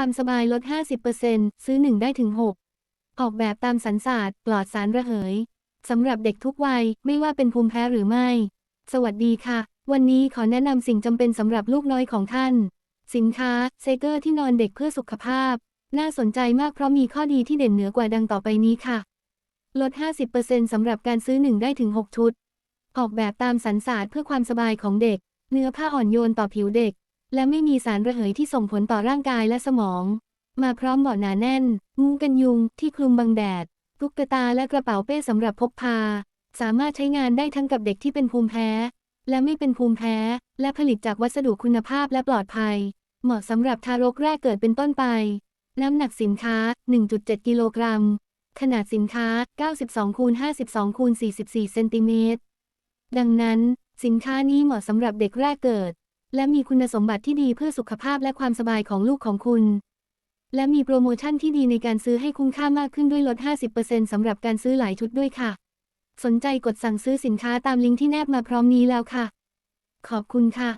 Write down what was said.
ความสบายลด 50%ซื้อ 1 ได้ถึง 6 ออกแบบตามสันศาสตร์ปลอดสารระเหย สำหรับเด็กทุกวัยไม่ว่าเป็นภูมิแพ้หรือไม่ สวัสดีค่ะ วันนี้ขอแนะนำสิ่งจำเป็นสำหรับลูกน้อยของท่าน สินค้าเซเกอร์ที่นอนเด็กเพื่อสุขภาพ น่าสนใจมากเพราะมีข้อดีที่เด่นเหนือกว่าดังต่อไปนี้ค่ะ ลด 50%สำหรับการซื้อ 1 ได้ถึง 6 ชุด ออกแบบตามสันศาสตร์เพื่อความสบายของเด็ก เนื้อผ้าอ่อนโยนต่อผิวเด็ก และไม่มีสารระเหยที่ส่งผลต่อร่างกายและสมอง มาพร้อมเบาะหนาแน่น งูกันยุงที่คลุมบังแดดตุ๊กตาและกระเป๋าเป้สำหรับพกพา สามารถใช้งานได้ทั้งกับเด็กที่เป็นภูมิแพ้ และไม่เป็นภูมิแพ้ และผลิตจากวัสดุคุณภาพและปลอดภัย เหมาะสำหรับทารกแรกเกิดเป็นต้นไป น้ำหนักสินค้า 1.7 กิโลกรัม ขนาดสินค้า 92คูณ52คูณ44 เซนติเมตร ดังนั้น สินค้านี้เหมาะสำหรับเด็กแรกเกิด และมีคุณสมบัติที่ดีเพื่อสุขภาพและความสบายของลูกของคุณ และมีโปรโมชั่นที่ดีในการซื้อให้คุ้มค่ามากขึ้นด้วยลด 50%สำหรับการซื้อหลายชุดด้วยค่ะ สนใจกดสั่งซื้อสินค้าตามลิงก์ที่แนบมาพร้อมนี้แล้วค่ะ ขอบคุณค่ะ